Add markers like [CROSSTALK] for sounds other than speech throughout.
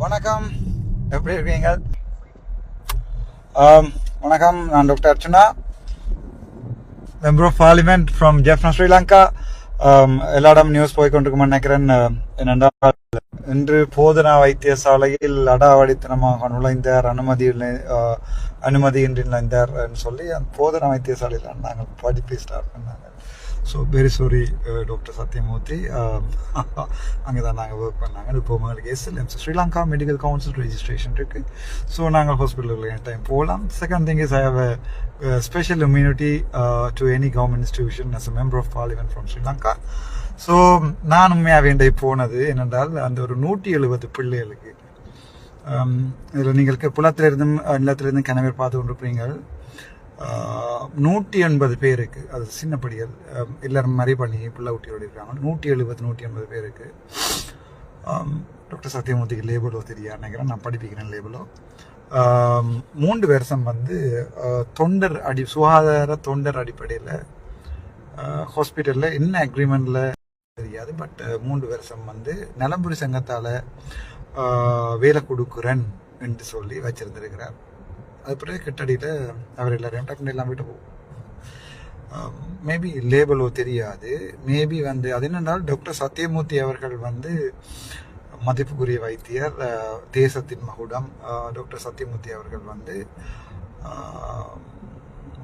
வணக்கம். எப்படி இருக்கீங்க? வணக்கம். நான் doctor Archana. Member of parliament from Jaffna Sri Lanka. எல்லா இடம் நியூஸ் போய் கொண்டிருக்குமா நினைக்கிறேன். என்னென்றால் இன்று போதனா வைத்தியசாலையில் அடாவடித்தனமாக நுழைந்தார். அனுமதி அனுமதியின்றி நுழைந்தார் சொல்லி அந்த போதனா வைத்தியசாலையில் நாங்கள் படிப்பு ஸ்டார்ட் பண்ணாங்க. So very sorry doctor Sathyamoorthy அங்கே தான் நாங்கள் ஒர்க் பண்ணாங்க. இப்போ உங்களுக்கு SLMC Sri Lanka medical council registration இருக்குது ஸோ நாங்கள் ஹாஸ்பிட்டலுக்கு என் டைம் போகலாம் second thing is I have special immunity to any government institution as a member of parliament from Sri Lanka so நான் உண்மையாக வேண்டிய போனது என்னென்றால் அந்த ஒரு நூற்றி எழுபது பிள்ளைகளுக்கு. Um, இதில் நீங்கள் புலத்திலிருந்தும் நிலத்திலிருந்தும் கிணவர் பார்த்து கொண்டிருப்பீங்கள் நூற்றி எண்பது பேருக்கு அது சின்ன படிகள் எல்லாரும் மாதிரி பண்ணி பிள்ளை ஊட்டியோடு இருக்காங்க. நூற்றி எழுபது நூற்றி எண்பது பேருக்கு டாக்டர் சத்யமூர்த்திக்கு லேபிளோ தெரியா நினைக்கிறேன். நான் படிப்பிக்கிறேன் லேபிளோ. மூன்று வருஷம் வந்து தொண்டர் அடி சுகாதார தொண்டர் அடிப்படையில் ஹாஸ்பிட்டலில் என்ன அக்ரிமெண்ட்டில் தெரியாது பட் மூன்று வருஷம் வந்து நலம்புரி சங்கத்தால் வேலை கொடுக்குறேன் என்று சொல்லி வச்சிருந்திருக்கிறார். அது கிட்ட கிட்டடியில் அவர் எல்லாரையும் டக்குனு எல்லாம் விட்டு போகும். மேபி லேபிளோ தெரியாது. மேபி வந்து அது என்னென்னால் டாக்டர் சத்யமூர்த்தி அவர்கள் வந்து மதிப்புக்குரிய வைத்தியர் தேசத்தின் மகுடம் டாக்டர் சத்யமூர்த்தி அவர்கள் வந்து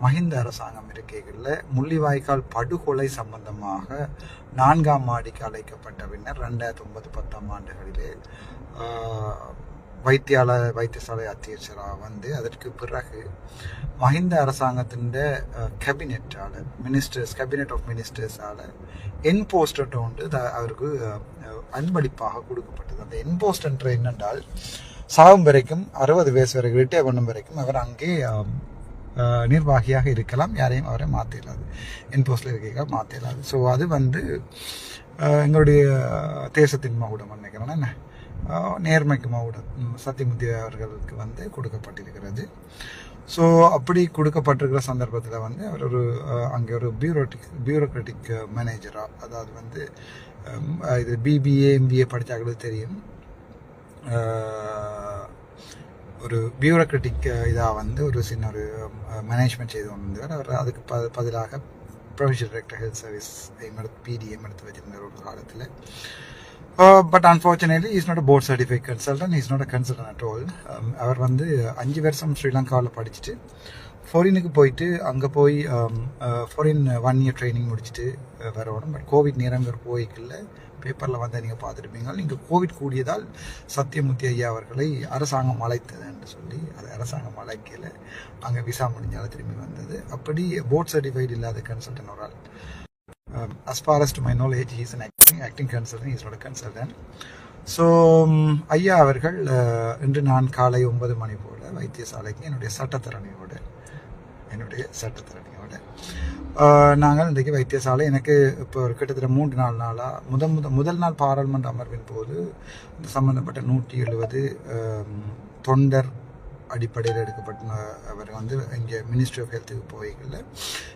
மஹிந்த அரசாங்கம் இருக்கைகளில் முள்ளிவாய்க்கால் படுகொலை சம்பந்தமாக நான்காம் மாடிக்கு அழைக்கப்பட்ட பின்னர் ரெண்டாயிரத்தி ஒன்பது பத்தாம் ஆண்டுகளிலே வைத்தியால வைத்தியசாலை அத்தியட்சராக வந்து அதற்கு பிறகு மஹிந்த அரசாங்கத்தின் கேபினெட்டால் மினிஸ்டர்ஸ் கேபினெட் ஆஃப் மினிஸ்டர்ஸால் என்போஸ்டர் வந்து த- அவருக்கு அன்பளிப்பாக கொடுக்கப்பட்டது. அந்த என்போஸ்டர் என்னென்றால் சாகும் வரைக்கும் அறுபது வயசு வரைக்கும் ரிட்டையர் பண்ணும் வரைக்கும் அவர் அங்கே நிர்வாகியாக இருக்கலாம். யாரையும் அவரை மாற்றிடலாது என்போஸ்டில் இருக்க மாற்றிடலாது ஸோ அது வந்து எங்களுடைய தேசத்தின் மகுடம் நினைக்கிறேன் என்ன? நேர்மைக்கு மாவட்டம் ம், அவர்களுக்கு வந்து கொடுக்கப்பட்டிருக்கிறது. ஸோ அப்படி கொடுக்கப்பட்டிருக்கிற சந்தர்ப்பத்தில் வந்து அவர் ஒரு அங்கே ஒரு பியூரோட்டிக் பியூரோக்ராட்டிக் மேனேஜராக அதாவது வந்து இது பிபிஏ எம்பிஏ படித்தாங்களுக்கு தெரியும். ஒரு பியூரோக்ராட்டிக் இதாக வந்து ஒரு சின்ன ஒரு மேனேஜ்மெண்ட் செய்து கொண்டு அவர் அதுக்கு ப பதிலாக ப்ரொவிஷனல் டைரக்டர் ஹெல்த் சர்வீஸ் எடுத்து பிடிஎம் எடுத்து வச்சிருந்தார் ஒரு காலத்தில். But unfortunately is not a board certified consultant is not a consultant at all அவர் வந்து uh, அஞ்சு வருஷம் ஸ்ரீலங்காவில் படிச்சுட்டு ஃபாரினுக்கு போயிட்டு அங்கே போய் ஃபாரின் ஒன் இயர் ட்ரைனிங் முடிச்சுட்டு uh, வர வரணும் பட் கோவிட் நேரங்கிற போய்க்குள்ள பேப்பரில் வந்து நீங்கள் பார்த்துருப்பீங்க. நீங்கள் கோவிட் கூடியதால் சத்தியமூர்த்தி ஐயா அவர்களை அரசாங்கம் அழைத்தது என்று சொல்லி அது அரசாங்கம் அழைக்கல. அங்கே விசா முடிஞ்சால் திரும்பி வந்தது. அப்படி போர்ட் சர்டிஃபைடு இல்லாத கன்சல்டன் ஒரு ஆள். Um, as far as to my knowledge, he's an acting, acting consultant, he's not a consultant. So um, ஐயா அவர்கள் uh, இன்று நான் காலை ஒன்பது மணி போல் வைத்தியசாலைக்கு என்னுடைய சட்டத்தரணியோடு என்னுடைய சட்டத்தரணியோடு uh, நாங்கள் இன்றைக்கு வைத்தியசாலை எனக்கு இப்போ ஒரு கிட்டத்தட்ட மூன்று நாலு நாளாக முத முத முதல் நாள் பாராளுமன்ற அமர்வின் போது சம்மந்தப்பட்ட சம்பந்தப்பட்ட நூற்றி எழுபது um, தொண்டர் அடிப்படையில் எடுக்கப்பட்ட அவர் வந்து இங்கே மினிஸ்ட்ரி ஆஃப் ஹெல்த்துக்கு போய்க்கல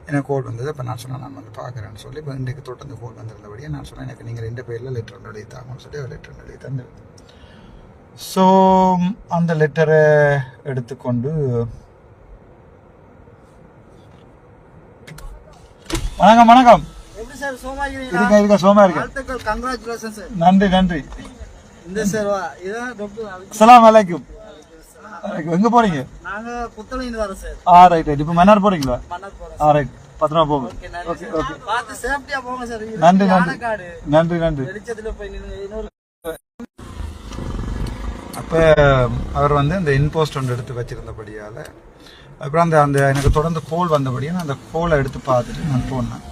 எனக்கு கோல் வந்தது. அப்போ நான் சொன்னேன் நான் வந்து பார்க்குறேன்னு சொல்லி இப்போ இன்றைக்கு தொடர்ந்து கோல் வந்திருந்தபடியே நான் சொன்னேன் எனக்கு நீங்கள் ரெண்டு பேரில் லெட்டர் ஒன்று எழுதி தாங்கன்னு சொல்லி அவர் லெட்டர் ஒன்று எழுதி தந்து ஸோ அந்த லெட்டரை எடுத்துக்கொண்டு வணக்கம் வணக்கம். எப்படி சார் சோமா இருக்கேன் நன்றி நன்றி. இந்த சார் வா இதான் எங்க போறீங்க? நாங்க புத்தளைந்து வரோம் சார். ஆ ரைட் ரைட் இப்போ மன்னார் போறீங்களா? மன்னர் போறோம் ஆ ரைட் பத்திரமா போங்க. Okay sir. பார்த்து சேஃப்டியா போங்க சார். நன்றி நன்றி. நன்றி நன்றி. வெளிச்சத்துல போய் நின்னு இன்னொரு அப்போ அவர் வந்து இந்த இன்போஸ்ட் ஒன்று எடுத்து வச்சிருந்தபடியால் அப்புறம் அந்த அந்த எனக்கு தொடர்ந்து கோல் வந்தபடியே நான் அந்த கோலை எடுத்து பார்த்துட்டு நான் போனேன்.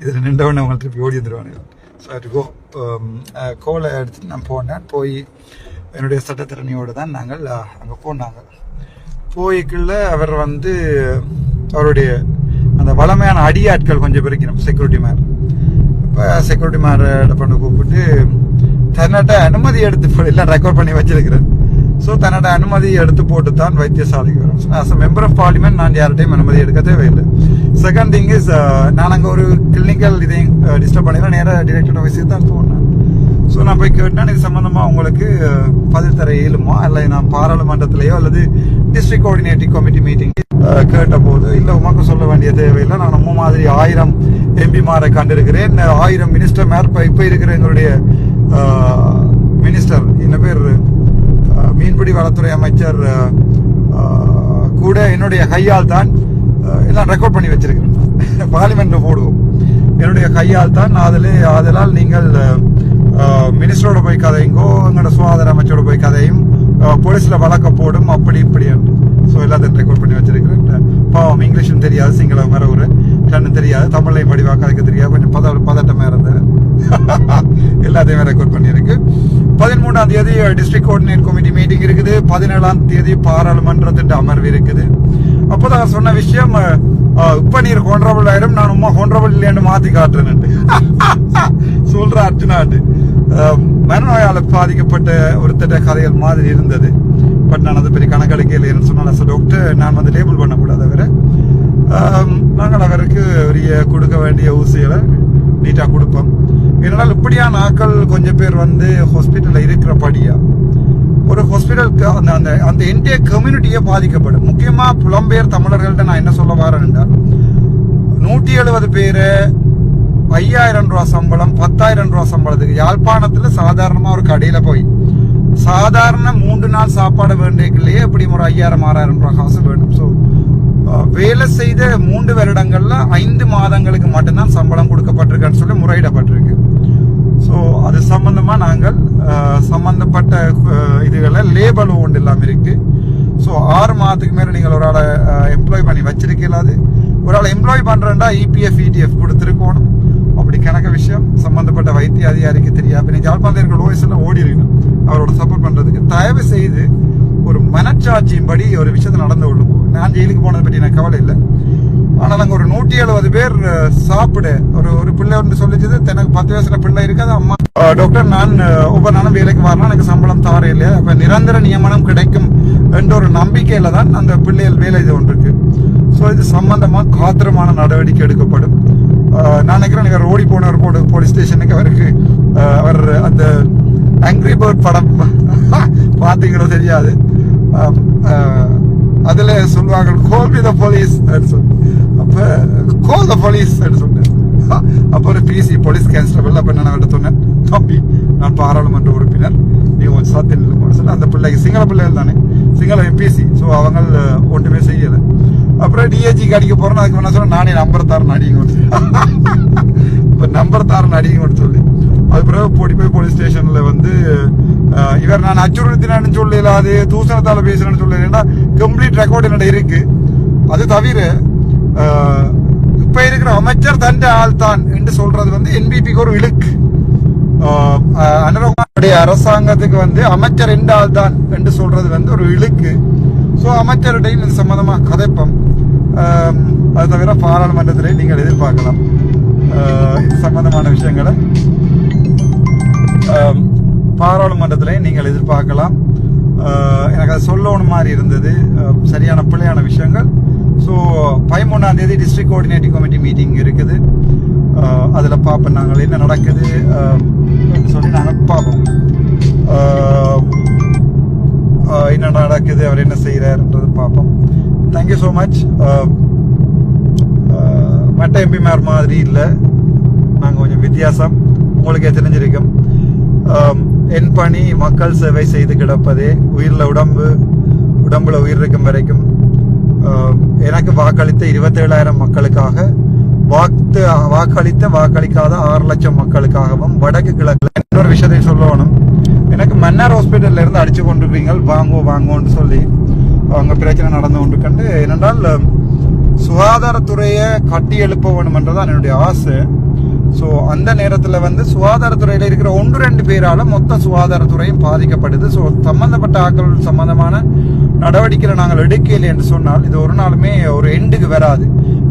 இதில் நின்றவனே அவங்க திருப்பி ஓடி வந்துடுவாங்க ஸோ கோ கோலை எடுத்துட்டு நான் போனேன். போய் என்னுடைய சட்டத்திறனியோடு தான் நாங்கள் அங்கே போனாங்க. போய்க்குள்ள அவர் வந்து அவருடைய அந்த வளமையான அடியாட்கள் கொஞ்சம் பிரிக்கணும் செக்யூரிட்டி மேன் இப்போ செக்யூரிட்டி மேன் பண்ண கூப்பிட்டு தன்னட்ட அனுமதி எடுத்து எல்லாம் ரெக்கார்ட் பண்ணி வச்சிருக்கிறேன். ஸோ தன்னோட அனுமதி எடுத்து போட்டு தான் வைத்தியசாலைக்கு வரும். As a member of parliament நான் யார்கிட்டையும் அனுமதி எடுக்க தேவையில்லை. செகண்ட் திங் இஸ் நான் அங்கே ஒரு கிளினிக்கல் இதையும் டிஸ்டர்ப் பண்ணிடுறேன். நேராக டிரெக்டர் ஆஃபீஸுக்கு தான் போனேன் ஸோ நான் போய் கேட்டேன் இது சம்மந்தமாக உங்களுக்கு பதில் தர இயலுமா? இல்லை நான் பாராளுமன்றத்திலேயோ அல்லது டிஸ்ட்ரிக்ட் கோஆர்டினேட்டிவ் கமிட்டி மீட்டிங் கேட்ட போது இல்லை உமக்கு சொல்ல வேண்டிய தேவையில்லை. நான் நம்ம மாதிரி ஆயிரம் எம்பிமாரை கண்டிருக்கிறேன். ஆயிரம் மினிஸ்டர் மேற்ப இப்போ இருக்கிற எங்களுடைய மினிஸ்டர் என்ன பேர் மீன்பிடி வளத்துறை அமைச்சர் கூட என்னுடைய கையால் தான் எல்லாம் ரெக்கார்ட் பண்ணி வச்சிருக்கிறேன். [LAUGHS] பார்லிமெண்ட்டில் போடுவோம். என்னுடைய கையால் தான் அதில் அதனால் நீங்கள் மினிஸ்டரோட போய் கதையுங்கோ எங்களோட சுகாதார அமைச்சரோட போய் கதையும் போலீஸ்ல வழக்க போடும் அப்படி இப்படி ஸோ எல்லாத்தையும் ரெக்கார்ட் பண்ணி வச்சிருக்கிறேன் பாவம் இங்கிலீஷும் தெரியாது சிங்களம் வேற ஒரு கண்ணு தெரியாது தமிழையும் படிவா கதைக்க தெரியாது கொஞ்சம் பத பதட்டமா இருந்தேன் எல்லாத்தையும் ரெக்கார்ட் பண்ணியிருக்கு பதிமூணாம் தேதி டிஸ்ட்ரிக்ட் கோஆர்டினேட் கமிட்டி மீட்டிங் இருக்குது பதினேழாம் தேதி பாராளுமன்றத்தின் அமர்வு இருக்குது அப்போதான் சொன்ன விஷயம் இப்போ நீர் ஹோன்ரபிள் ஆயிரும் நான் உமா ஹோன்ரபிள் இல்லையான்னு மாற்றி காட்டுறேன் சொல்ற அர்ஜுனாட்டு மனநோயால் பாதிக்கப்பட்ட ஒருத்தட்ட கதைகள் மாதிரி இருந்தது. பட் நான் அதை பெரிய கணக்கெடுக்கலைன்னு சொன்னால் டாக்டர் நான் வந்து லேபிள் பண்ணக்கூடாது அவரை. ஆம், நாங்கள் அவருக்கு உரிய கொடுக்க வேண்டிய ஊசிகளை நீட்டாக கொடுப்போம். இதனால் இப்படியான ஆட்கள் கொஞ்சம் பேர் வந்து ஹாஸ்பிட்டலில் இருக்கிறபடியா ஒரு ஹாஸ்பிட்டலுக்கு அந்த அந்த அந்த என்டையர் கம்யூனிட்டியே பாதிக்கப்படும். முக்கியமாக புலம்பெயர் தமிழர்கள்ட்ட நான் என்ன சொல்ல வரேன்டா நூற்றி எழுபது பேர் ஐயாயிரம் ரூபா சம்பளம் பத்தாயிரம் ரூபா சம்பளத்துக்கு யாழ்ப்பாணத்தில் சாதாரணமாக ஒரு கடையில் போய். சாதாரண மூன்று நாள் சாப்பாடு வேண்டியக்குள்ளேயே எப்படி ஒரு ஐயாயிரம் ஆறாயிரம் ரூபா காசு வேணும் ஸோ வேலை செய்த மூன்று வருடங்களில் ஐந்து மாதங்களுக்கு மட்டும்தான் சம்பளம் கொடுக்கப்பட்டிருக்குன்னு சொல்லி முறையிடப்பட்டிருக்கு. ஸோ அது சம்பந்தமாக நாங்கள் சம்பந்தப்பட்ட இதுகளை லேபல் ஒன்று இல்லாமல் இருக்குது ஸோ ஆறு மாதத்துக்கு மேலே நீங்கள் ஒரு ஆளை எம்ப்ளாய் பண்ணி வச்சிருக்கீங்களா அது? ஒரு ஆளை எம்ப்ளாய் பண்ணுறேன்டா இபிஎஃப் இடிஎஃப் கொடுத்துருக்கணும். அப்படி கணக்க விஷயம் சம்பந்தப்பட்ட வைத்திய அதிகாரிக்கு தெரியாது. நீ ஜாழ்ப்பாணத்தில் இருக்கிற லோயஸ் ஓடி இருக்கணும் அவரோட சப்போர்ட் பண்ணுறதுக்கு தயவு செய்து ஒரு மனச்சாட்சியின்படி ஒரு விஷயத்தை நடந்து கொள்ளும் நான் ஜெயிலுக்கு போனதை பற்றி எனக்கு கவலை இல்லை. ஆனால் அங்கே ஒரு நூற்றி எழுபது பேர் சாப்பிடு சாப்பிட. ஒரு ஒரு பிள்ளை ஒன்று சொல்லிச்சது. எனக்கு பத்து வயசுல பிள்ளை இருக்காது. அம்மா டாக்டர் நான் ஒவ்வொரு நாளும் வேலைக்கு வரணும் எனக்கு சம்பளம் தவற இல்லையா அப்போ நிரந்தர நியமனம் கிடைக்கும் என்ற ஒரு நம்பிக்கையில தான் அந்த பிள்ளைகள் வேலை இது ஒன்று இருக்கு ஸோ இது சம்பந்தமாக காத்திரமான நடவடிக்கை எடுக்கப்படும். நான் நினைக்கிறேன் நீங்க ஓடி போனவர் போடு போலீஸ் ஸ்டேஷனுக்கு அவருக்கு அவர் அந்த ஆங்க்ரி பேர்ட் படம் [LAUGHS] பார்த்தீங்களோ தெரியாது. அதில் அதுல சொல்லுவாங்க கோல் பி த போலீஸ் சொல்லி அப்ப கோல் த போலீஸ் சொன்னேன். [LAUGHS] அப்போ ஒரு பிசி போலீஸ் கான்ஸ்டபிள் அப்ப நான் அவர்கிட்ட சொன்னேன் தம்பி நான் பாராளுமன்ற உறுப்பினர். நீ கொஞ்சம் சாத்தியம் சொல்லி. அந்த பிள்ளைக்கு சிங்கள பிள்ளைகள் தானே. சிங்கள எம்பிசி ஸோ அவங்க ஒன்றுமே செய்யலை அடிக்க போறேன் அதுக்கு என்ன சொன்னேன் நானே நம்பர் தாரன் அடிங்க இப்போ நம்பர் தாரன் அடிங்கன்னு சொல்லி அது பிறகு போடி போய் போலீஸ் ஸ்டேஷன்ல வந்து இவர் நான் அச்சுறுத்தினு சொல்லல அது தூசணத்தால பேசுறேன்னு சொல்லல கம்ப்ளீட் ரெக்கார்டு என்னோட இருக்கு அது தவிர அஹ், இப்ப இருக்கிற அமைச்சர் தண்ட ஆள் தான் என்று சொல்றது வந்து என்பிபிக்கு ஒரு இழுக்கு அஹ், அனுரகுமாருடைய அரசாங்கத்துக்கு வந்து அமைச்சர் எந்த ஆள் தான் என்று சொல்றது வந்து ஒரு இழுக்கு ஸோ அமைச்சருடைய இது சம்மந்தமாக கதைப்பம் அது தவிர பாராளுமன்றத்திலே நீங்கள் எதிர்பார்க்கலாம். இது சம்பந்தமான விஷயங்களை. பாராளுமன்றத்திலே நீங்கள் எதிர்பார்க்கலாம். எனக்கு அது சொல்லணும் மாதிரி இருந்தது. சரியான பிள்ளையான விஷயங்கள். ஸோ பதிமூணாம் தேதி டிஸ்ட்ரிக்ட் கோஆர்டினேட்டிங் கமிட்டி மீட்டிங் இருக்குது. அதில் பார்ப்போம் நாங்கள் என்ன நடக்குது. சொல்லி நாங்கள் பார்ப்போம். என்ன நடக்குது அவர் என்ன செய்கிறாருன்றது பார்ப்போம். தேங்க்யூ ஸோ மச் மற்ற எம்பிமார் மாதிரி இல்லை. நாங்கள் கொஞ்சம் வித்தியாசம். உங்களுக்கே தெரிஞ்சிருக்கும். Um, என் பணி மக்கள் சேவை செய்து கிடப்பதே உயிரில் உடம்பு உடம்புல உயிர் இருக்கும் வரைக்கும். Um, எனக்கு வாக்களித்த இருபத்தேழாயிரம் மக்களுக்காக வாக்கு வாக்களித்த வாக்களிக்காத ஆறு லட்சம் மக்களுக்காகவும் வடக்கு கிழக்கில் இன்னொரு விஷயத்தை சொல்லணும். எனக்கு மன்னார் ஹாஸ்பிட்டல்ல இருந்து அடிச்சு கொண்டிருக்கீங்க வாங்கோ வாங்கோன்னு சொல்லி. அவங்க பிரச்சனை நடந்து கொண்டு கண்டு ஏனென்றால் சுகாதாரத்துறையை கட்டி எழுப்ப வேணுமென்றதான் என்னுடைய ஆசை. ஸோ அந்த நேரத்தில் வந்து சுகாதாரத்துறையில் இருக்கிற ஒன்று ரெண்டு பேரால மொத்த சுகாதாரத்துறையும் பாதிக்கப்படுது. ஸோ சம்பந்தப்பட்ட ஆட்கள் சம்பந்தமான நடவடிக்கைகளை நாங்கள் எடுக்கலை என்று சொன்னால் இது ஒரு நாளுமே ஒரு எண்டுக்கு வராது.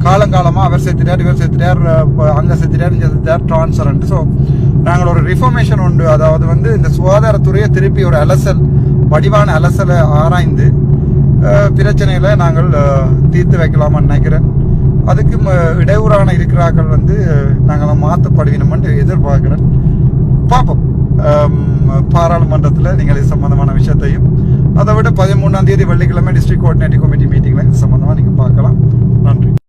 காலங்காலமாக அவர் செத்துட்டார் இவர் செத்துட்டார் அங்கே செத்துட்டார் இங்கே செத்துட்டார் ட்ரான்ஸ்ஃபரண்ட் ஸோ நாங்கள் ஒரு ரிஃபர்மேஷன் உண்டு. அதாவது வந்து இந்த சுகாதாரத்துறையை திருப்பி ஒரு அலசல் வடிவான அலசலை ஆராய்ந்து பிரச்சனைகளை நாங்கள் தீர்த்து வைக்கலாம்னு நினைக்கிறேன். அதுக்கு ம- இடையூறான இருக்கிறார்கள் வந்து நாங்கள் மாற்றப்படுவினோம்னு எதிர்பார்க்கிறேன். பார்ப்போம். பாராளுமன்றத்தில் நீங்கள் இது சம்பந்தமான விஷயத்தையும் அதை விட பதிமூணாம் தேதி வெள்ளிக்கிழமை டிஸ்ட்ரிக்ட் கோஆர்டினேட்டிவ் கமிட்டி மீட்டிங்கில் இது சம்பந்தமாக நீங்கள் பார்க்கலாம். நன்றி.